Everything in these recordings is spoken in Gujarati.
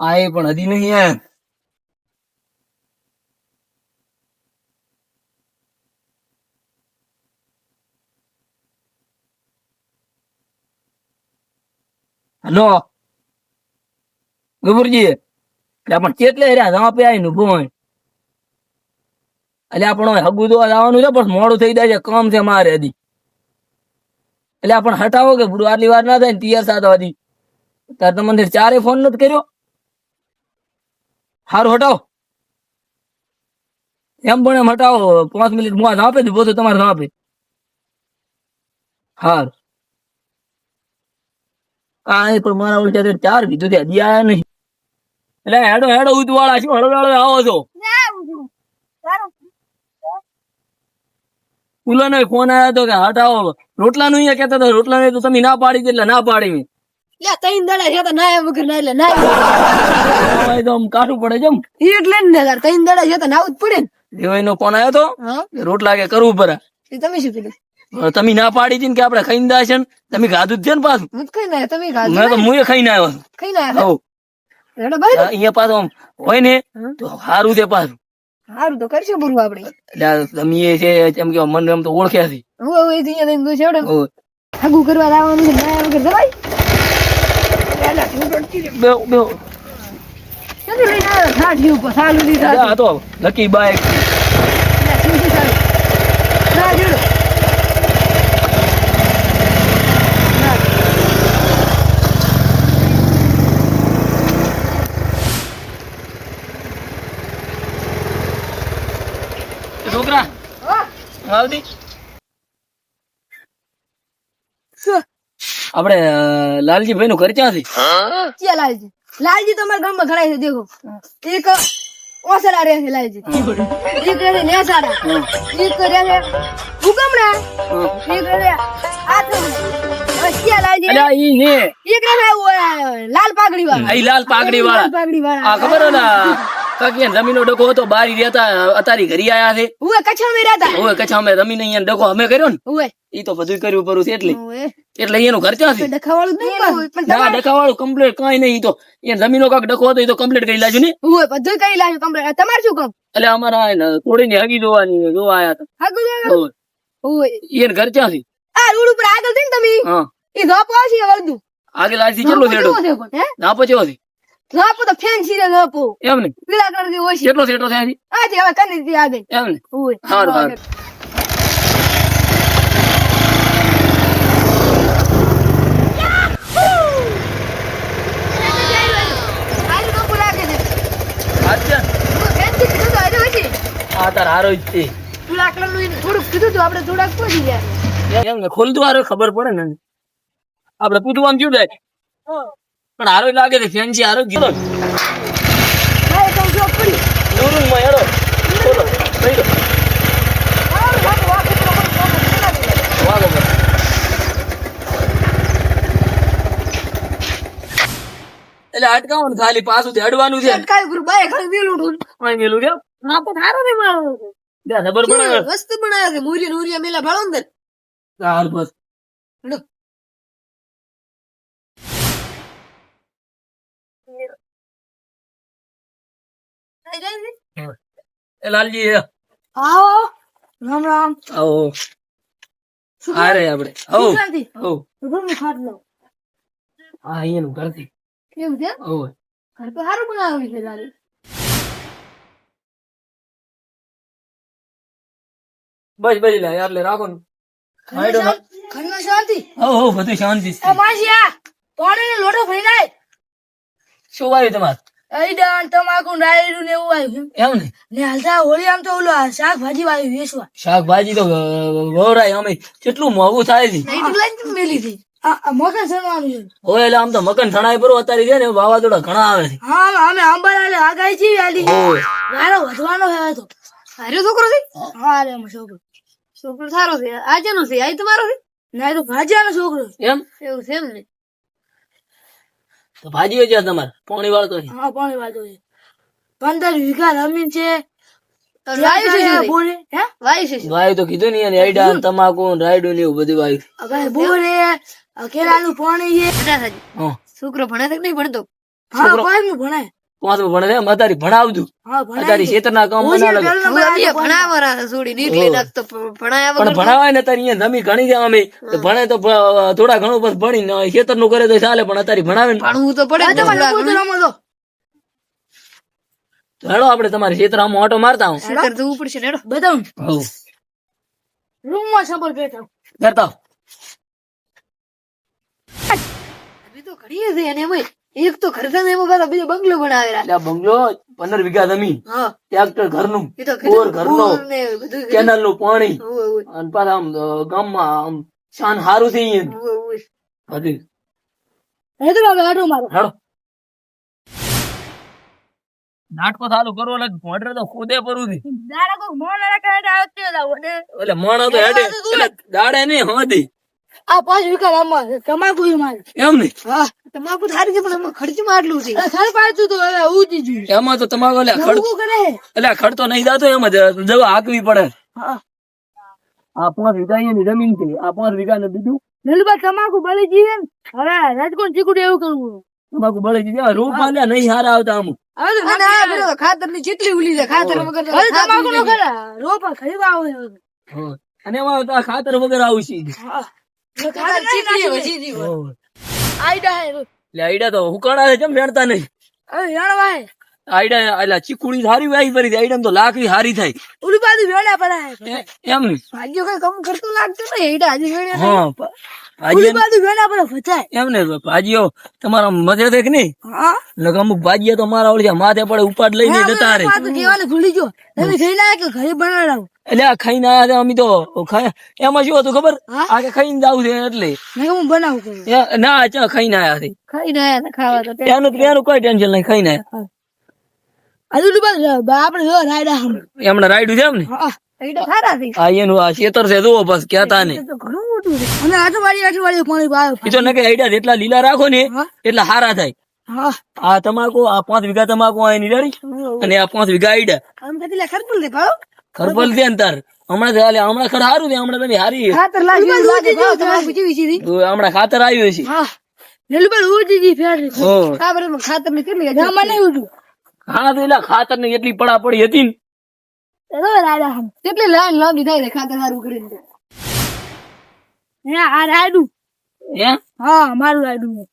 આ એ પણ હજી નહીં આયા. હલો. ગબુરજી પણ કેટલે રહ્યા જવા પે આવીને ઊભો એટલે આપણે હગુ તો જવાનું છે પણ મોડું થઈ જાય છે, કામ છે મારે હજી. એટલે આપણ હટાવો કે આટલી વાર ના થાય ને તિયાર હજી તાર તમને ચારે ફોન નથી કર્યો? સારું હટાવો. એમ પણ એમ હટાવો. પાંચ મિનિટ હું આ આપે દીધું તો તમારે ના આપે હાર. કાંઈ પણ મારા ઓળખ્યા તો ચાર કીધું ત્યાં આયા નહીં. એટલે હેડો હેડો, ઉતવાળા છો, હળો હળો, આવો છો. ઉલાનો ફોન આવ્યો હતો કે હટાવો. રોટલા નું કહેતા હતા રોટલા તો તમે ના પાડી એટલે ના પાડી લે તઈન દડા છે તો ના એમ વગર ના એટલે ના હવે તો આમ કાઠું પડે છે એટલે ને તાર તઈન દડા છે તો નાવું જ પડે ને. દેવાઈ નો ફોન આવ્યો હતો રોટલા કે કરવું પડે. તમે શું કીધું? તમે ના પાડી હતી કે આપણે ખાઈને દા છે તમે ખાધું જ છે ને પાછું? હું ખાઈ ના તમે ખાધું મેં તો મુએ ખાઈને આવ્યો. ખાઈ ના. અહીંયા પાછું હોય ને તો સારું છે પાછું. સારું તો કરશું પૂરું આપણે. એટલે તમે એ છે એમ કે મને તો ઓળખ્યા છે. હું અહીંયા થઈને છેવડે હઉ. આગું કરવા લાવવાનું છે ના વગર જવાય? બેહો, બેહો. તો લકી બાઈક છોકરા આવતી શું? આપણે લાલજી ભાઈ નું ઘર ક્યાંથી? ક્યાં લાલજી? લાલજી તો અમારા ગામમાં ઘણા છે દેખો. એક ઓસરા રહે છે લાલજી. એક રહે નેસારા એક રહે છે એક રહે છે ક્યાં છે લાલ પાઘડી વાળા લાલ પાઘડી વાળા ખબર ને કાકી રમીનો ડકો હતો બારી રહેતા અતારી ઘરી આયા છે. ઓય કચ્છા મે રહેતા ઓય કચ્છા મે રમીને અહીંયા ડકો અમે કર્યો ને ઓય ઈ તો બધું કર્યું પરું છે એટલે. એટલે એનું ઘર ક્યાંથી? ડખાવાળું નહીં પણ? ના ડકા કમ્પ્લીટ કઈ નહીં તો એ જમીનો કાક ડકો હતો એ તો કમ્પ્લીટ કરી લાગ્યું ને. ઓય બધું કરી લાવ્યું કમ્પ્લીટ તમારે શું કામ? એટલે અમારા થોડી ની હગી જોવાની છે, જોવા આયા હતા. જોવા? ઓય એને ઘર ક્યાંથી? આ રોડ ઉપર આગળ થઈને તમે? હા. એ ધોપો આવશે વળદુ આગળ આજથી કેટલો થેડો ધોપો છે? ધોપ તો ફેન્સી રે ધોપ એમ ને પીળા કલરથી ઓછી. કેટલો છે? આ છે? હવે કને થી આજે આ હારો એમ ને ખોલતું હારો ખબર પડે ને આપડે પૂછવાનું થાય પણ હારો લાગે છે ફેન્સી હારો ગયો તો શોરૂમમાં હેરો બોલો થઈ ગયો. એટલે અટકાવો ખાલી પાછું થી અડવાનું છે. કાંઈ ગુરુ બાય ખાલી મેલું ઉઠું. અહીં મેલું કેમ ના પણ હારો નહીં મારો. બે ખબર પડે વસ્તુ બનાવે છે મુરિયા નુરિયા મેલા ભાળો ને બસ લો. એ લાલજી આવો રામ રામ આવો હારે આપણે આવો આવો ઘરનું ખાટલો હા અહીંયાનું ઘરથી કેવું છે આવો ઘર તો સારું બનાવ્યું છે લાલ બસ બસ લે એટલે રાખો ને ઘરમાં શાંતિ હો હો બધું શાંતિ છે માસી આ પાણીનો લોટો ભરી લાય શું આવ્યું તમારે અઈડાન તમાકુ ડાયરું ને એવું આવ્યું એમ. ને? ને હાલતા હોળી આમ તો ઓલો આ શાકભાજી વાળું વેચવા. શાકભાજી તો વવરાય અમે. કેટલું મોંઘું થાય છે. નહીં મેલી હતી? મકાન સણવાનું છે? હોય એટલે આમ તો મકાન થણાય પર અત્યારે છે ને વાવાઝોડા ઘણા આવે છે. હા અમે અંબાલાલે આગાઈ મારો વધવાનો છે તો. હારે છોકરો છે? હા રે છોકરો. છોકરો સારો છે આજે નો છે આ તમારો છે? ના એ તો ભાજ્યાનો છોકરો છે. એમ? એવું છે એમ ને. તો ભાજી છે તમારે? પાણી વાળતો છે. હા પાણી વાળતો છે. પંદર વીઘા જમીન છે. વાયુ છે બોરે હે? વાયુ છે? વાયુ તો કીધું ને રાયડા તમાકુ રાયડું ને એવું બધું વાયુ બોરે કેળાનું પાણી છે. હા. છોકરો ભણે છે નહીં ભણતો? હા છોકરો ભણાય. પાંચમું ભણે એમ અત્યારે ભણાવજો અત્યારે ખેતરના કામ પણ ભણાવાય ને અત્યારે અહીંયા જમી ઘણી જાય અમે. ભણે તો થોડા ઘણું બસ ભણીને ખેતરનું કરે તો ચાલે પણ અત્યારે ભણાવે ને. ભણવું તો પડે હેડો આપડે તમારે ખેતર આમ ઓટો મારતા હું. નહીંતર જવું પડશે નેડો બતાવું રૂમમાં સંભળ બેઠા. કરતા ઘણી છે એને એમાંય એક તો ખર્ચા ને એમાં પાછા બીજો બંગલો બનાવેલા. એટલે બંગલો પંદર વીઘા જમીન. હા. ટ્રેક્ટર ઘરનું બોર ઘરનો કેનલનું પાણી. અને પાછા આમ ગામમાં આમ શાન સારું થઈ મારો. હેડો. નાટકો ચાલુ કરવો લાગે મોટર તો ખુદે પરું થી દાડા કોઈ રાખે એટલે. એટલે મણ તો હેડે. એટલે દાડે નહીં હોદી આ પાંચ વીઘા આમાં તમાકુ મારે. એમ નહીં હા. તમાકુ થારી છે પણ ખર્ચ આટલું છે. સારું પાડતું તો હવે ઉજી જુ એમાં તો તમાકુ એટલે ખડ કરે. એટલે ખડ તો નહીં જાતો એમ જ દવા હાકવી પડે. હા. આ પાંચ વીઘા અહીંયા જમીન છે. આ પાંચ વીઘા ને બીજું નલબા તમાકુ બળી જઈએ ને? હવે રાજકોટ ચીકુડી એવું કરવું તમાકુ બળી છે. રૂપ આલ્યા નહીં હારા આવતા આમ. ખાતરની જેટલી ઉલી છે ખાતર વગર તમાકુ નો. કરે રોપા ખરીવા આવે અને એમાં ખાતર વગર આવશે. આઈડા આઈડા તો હુકાણા કેમ વેણતા નહીં. આઈડા એટલે ચીકુડી સારી વાઈ પડી આઈડા તો લાકડી હારી થાય. ઉડી બાજુ વેડા પડા એમ. ભાગ્યો કઈ કમ કરતું લાગતું ને એડા હજી હા ભા- બાજુ વેડા પડે ફચાય એમ ને ભાજીઓ તમારા મજે દેખ નહીં હા. અમુક ભાજીઓ તો મારા ઓળખ્યા માથે પડે ઉપાડ લઈને જતા રહે. પાછું ભૂલી ગયો. તમે થઈ ના કે ઘરે બનાવડાવું? એટલે આ ખાઈને આયા હતા અમે તો એમાં શું હતું ખબર? આ કે ખાઈને જાવ છે એટલે. હું બનાવું ના ચા ખાઈને આયા છે. ખાઈને આયા તા ખાવા તો એનું એનું કોઈ ટેન્શન નહીં ખાઈને આયા. હજુ આપણે રાયડા એમણે રાયડું છે એમ ને છે. આ એનું આ ખેતર છે જુઓ બસ કેતા તા ને ઘણું મોટું છે. અને અઠવાડિયે અઠવાડિયે પાણી પાવે એ તો નકે આઈડિયા જેટલા લીલા રાખો ને એટલા હારા થાય. હા. આ તમાકુ આ પાંચ વીઘા તમાકુ આ એની અને આ પાંચ વીઘા આઈડા આમ કદી ખરપલ દે ભાવ. ખરપલ દે અંતર. હમણાં તો હમણાં ખર હારું છે હમણાં તમે હારી ખાતર લાગી લાગે ભાવ તમાકુ જેવી સીધી તો હમણાં ખાતર આવ્યું છે હા. રેલવે ઉડી જી ફેર હો. ખાબર ખાતર ને કેટલી હજી? મને નહીં હા તો એલા ખાતર ને એટલી પડા પડી હતી ને. તો રાયડા હમ. કેટલી લાઈન લાંબી થાય ખાતર સારું કરીને. હે આ રાયડું? હે? હા મારું રાયડું છે.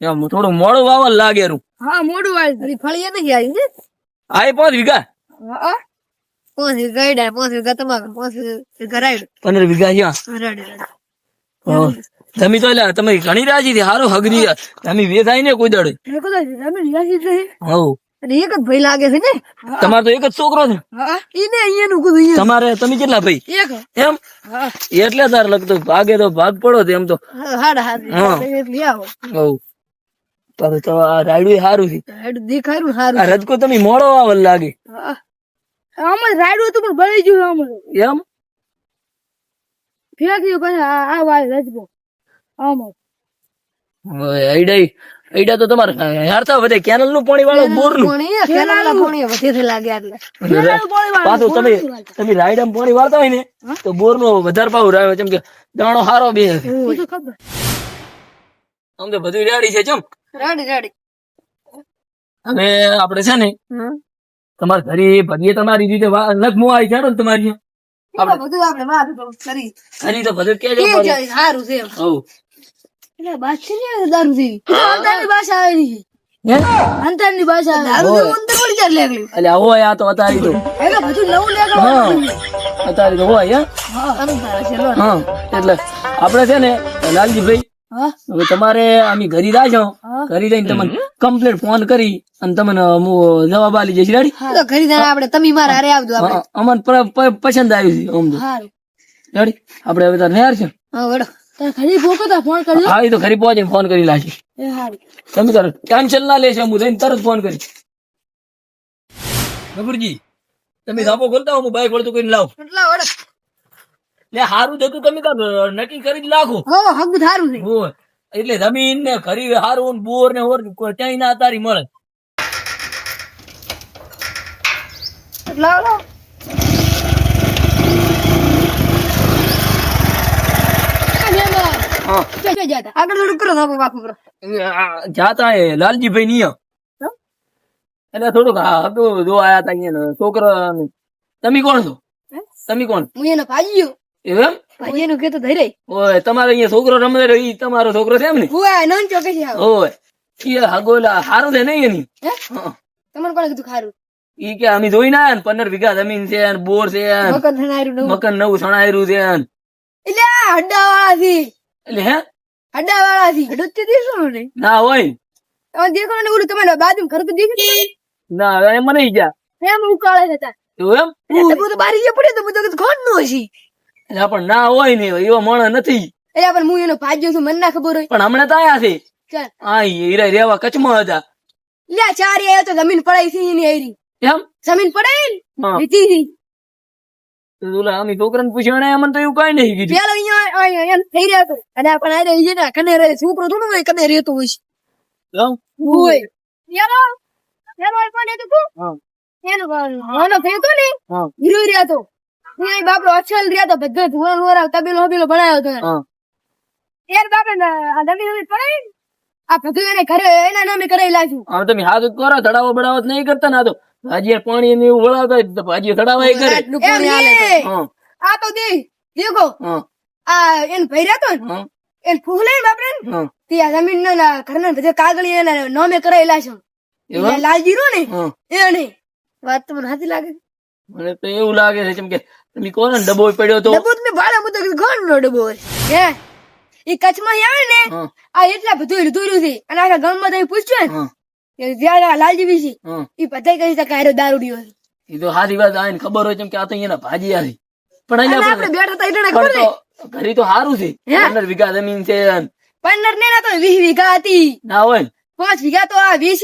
એમ થોડું મોડું વાવલ લાગે રૂ. હા મોટું વાયડું હજી ફળીએ નથી આવી છે આ પાંચ વીઘા? હા પાંચ વીઘા પાંચ વીઘા તમાકુ પાંચ વીઘા રાયડું. પંદર વીઘા તમે તો એટલે તમે ઘણી રાજી થી હારું હગરી તમે વેચાય ને કોઈ દડે. હવ. અને એક જ ભાઈ લાગે છે ને? તમારે તો એક જ છોકરો છે. કીધું તમારે તમે કેટલા ભાઈ? એક. એમ? એટલે તાર લગતો ભાગે તો ભાગ પડો એમ તો. હાડા આવો. તો આ રાયડું સારું છે. રાયડું દેખાયું સારું રજકો તમે મોડો વાવલ લાગે. આમાં રાયડું તો પણ બળી ગયું આમ. એમ? ફેંક્યું આ આ વાય રજકો. આમાં. આઈડા આઈડા તો તમારે હારતા વધે કેનલનું પાણી વાળો બોરનું કેનલનું પાણી વધેથી લાગે એટલે. પાછું તમે તમે રાયડા પાણી વાળતા હોય ને તો બોરનું વધારે પાવ રહ્યો જેમ કે દાણો હારો બે. આમ તો બધું રેડી છે ચમ. Ready ready. હવે આપડે છે ને. તમારે ઘરે ભરીએ તમારી રીતે વા- લખમો આવી છે ને તમારી? આપણે બધું આપણે વાત કરી. કરી તો બધું એ સારું છે એટલે બાદશાહની દારૂ જેવી. અંતરની ભાષા આવેલી છે અંતરની ભાષા દારૂ જેવું અંદર વળી જાય લેગલી એટલે આ આ તો અતારી તો. એટલે બધું નવું લેગા હા. અતારી તો હોય હે? અંધારા છે લો. હા એટલે આપડે છે ને લાલજીભાઈ હવે તમારે અમે ઘરે રાજો. ઘરે જઈને તમને કમ્પ્લીટ ફોન કરી અને તમને હું જવાબ આલી જઈશ રેડી તો ઘરી આપણે તમે મારા હારે આવજો આપણે. અમને પસંદ આવ્યું છે આપડે રેડી આપણે હવે તાર નેર છે? હા વડો ઘરે ફોન કરજો હા એ તો ઘરે પહોંચે ફોન કરી સારું તમે તાર ટેન્શન ના લેશે હું જઈને તરત ફોન કરી ગબુરજી તમે ધાબો ખોલતા હું બાઈક વળતું કરીને લાવ. કેટલા વડો લે હારું જતું તમે તાર નક્કી કરી જ લાખો હો હગ સારું છે. હોય એટલે જમીન ને ખરી હારું ને બોર ને ઓર ક્યાંય ના તારી મળે. લાવ વડો હા. ક્યાં ક્યાં આગળ થોડું કરો થાપો બાપુ કરો. આ જાતા એ લાલજીભાઈ નિયમ એટલે થોડુંક હતું જો આયા તા અહીંયા છોકરા તમે કોણ છો? તમે કોણ? હું એનો ભાઈયો. એમ? ભાઈઓનું કહેતો ધઈ ઓય તમારે અહીંયા છોકરો રમે રહ્યો તમારો છોકરો છે એમ ને? આ નન ચોકે છે ઓય ઈ હગોલા હારું છે નહીં એની તમને કોણે કીધું ખારું? ઈ કે અમે જોઈ ના ને પંદર વીઘા જમીન છે બોર છે મકાન નવું. સણાયેલું છે એટલે હડ્ડા વાળા થી એટલે હે? હડ્ડા વાળા થી હડો દેશો ને? ના હોય. તમે દેખો ને ઓલું તમારે બાજુ ઘર તો દેખી ના એમ મને ગયા એમ ઉકાળે હતા એમ? તો બારી જે પડે તો બધું કોણનું હશે એટલે પણ ના હોય ને એવા માણસ નથી. એટલે પણ હું એનો ભાગ્યો છું મને ના ખબર હોય. પણ હમણાં તો આયા છે. હા આ હીરા રેવા કચ્છમાં હતા. લે ચાર આયો તો જમીન પડાઈ થી એની આયરી એમ? જમીન પડાઈ હા. તો અમે છોકરાને પૂછ્યું ને અમને તો એવું કઈ નહીં કીધું. પેલો અહીંયા થઈ રહ્યા તો. અને પણ આયરે રહી છે ને કને રહે છોકરો થોડું હોય કને રહેતો હોય એમ? હોય. એ તું? એનો થયો તો ને હા. હીરો રહ્યો હતો અહીંયા બાપડો અચલ રહ્યા તો બધો ધોરણ વોરા તબેલો હબેલો ભણાયો યાર બાપે આ નવી પડાઈ આ ભગવાને ઘરે એના નામે કરાયેલા છું. આમ તમે હાથ કરો ધડાવો બડાવો તો નહીં કરતા ના તો. ભાજી પાણી ને એવું વળાવતા તો ભાજી ધડાવા એ કરે નહીં. આ તો દે દેખો આ એને ભૈરા તો હતો ને ફૂલે બાપરે તે આ જમીન ના ઘરના બધા કાગળી એના નામે કરાયેલા છે. એ લાલજી રો ને? એ એને વાત તો મને હાથી લાગે. મને તો એવું લાગે છે કેમ કે તમે કહો ડબ્બો પડ્યો તો. ડબ્બો તમે ભાડા મુદ્દો ઘણ નો ડબ્બો હે? એ કચ્છમાં આવે ને? આ એટલા બધું લીધું છે. અને આખા ગામમાં તમે પૂછ્યું લાલજી એ બધા કહી શકે દારૂડિયો એ તો સારી વાત આને ખબર હોય કે આ તો અહીંયાના ભાજી આવી પણ આપણે બેઠા તો સારું છે. પંદર વીઘા જમીન છે પંદર ને ના તો વીસ વીઘા હતી. ના હોય પાંચ વીઘા તો આ વીસ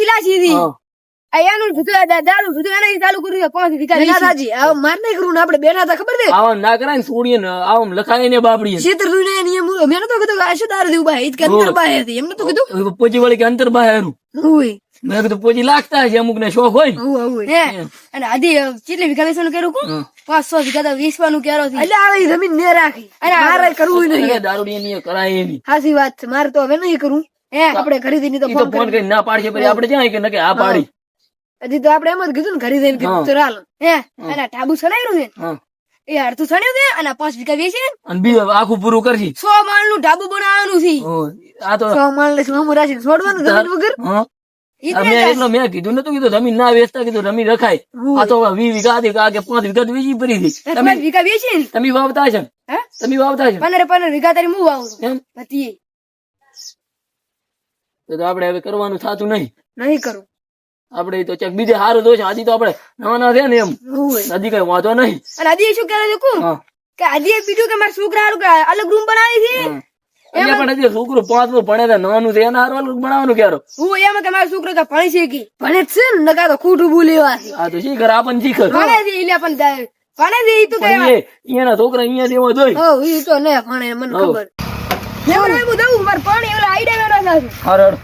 બધું આ દા- દારૂ એને ચાલુ કર્યું છે પાંચ વીઘા વીસી. આ માર નહીં કરું ને આપણે બેઠા હતા ખબર છે? આવા ના કરાય ને સોડીએ ને આમ લખાય ને બાપડીએ. ક્ષેત્ર ને નિયમ મેં નતો કીધું આ શું દારૂ દેવું ભાઈ કે અંદર બહાર હતી. એમ નતું કીધું? પોચી વળી કે અંતર બહાર હોય. મેં કીધું પોચી લાગતા હશે અમુક ને શોખ હોય ને. હોય હોય હે. અને આધી કેટલી વીઘા વેચવાનું કર્યું કુ પાંચસો વીઘા તો વેચવાનું ક્યારો એટલે આવે જમીન ને રાખી. અને મારે કરવું અરે દારૂડિયા ની કરાય એની હાસી વાત છે. મારે તો હવે નહીં કરવું. હે. આપણે ખરીદી ની તો ફોન કરીને. ના પાડશે પછી આપણે જ્યાં કે નકે આ પાડી. હજી તો આપણે એમ જ કીધું ને ખરીદી ને કીધું હા. હાલ હે. અને ટાબુ સડાયું છે એ અડધું સણ્યું છે અને પાંચ વીઘા વેચી અને બીજું આખું પૂરું કરશી. સો માળનું ઢાબુ બનાવવાનું છે. ઓ, આ તો સો માળ ને સો રાશી છોડવાનું જમીન વગર? એટલો મેં કીધું નતું કીધું જમીન ના વેચતા કીધું જમીન રખાય. આ તો વી વીઘા હતી કે પાંચ વીઘા વેચી પડી હતી. તો વીઘા વેચી તમે વાવતા છે તમે વાવતા છે પંદર પંદર વીઘા તારી હું વાવું હતી તો આપણે હવે કરવાનું થતું નહીં. નહીં કરું. આપણે તો ચેક બીજે સારું તો છે હજી તો આપણે નવા નવા છે ને એમ. હજી કઈ વાંધો નહીં. અને આદિએ શું કરે છે કું? આદિએ બીજું કે મારા છોકરા અલગ રૂમ બનાવી છે. અહીંયા પણ હજી છોકરો પાંચમું ભણે છે નાનું છે એના હારું અલગ ક્યારો? હું એમ કે મારો છોકરો કે ભણે છે ભણે છે ને નકા તો ખોટું બોલેવા છે. આ તો શીખર આપણને શીખર ભણે છે એટલે પણ દા- ભણે છે ઈ તો કે એના છોકરા અહીંયા જેવો જોઈ હો ઈ તો ને ભણે મને ખબર. હું પાણી ઓલા વેરા હારું.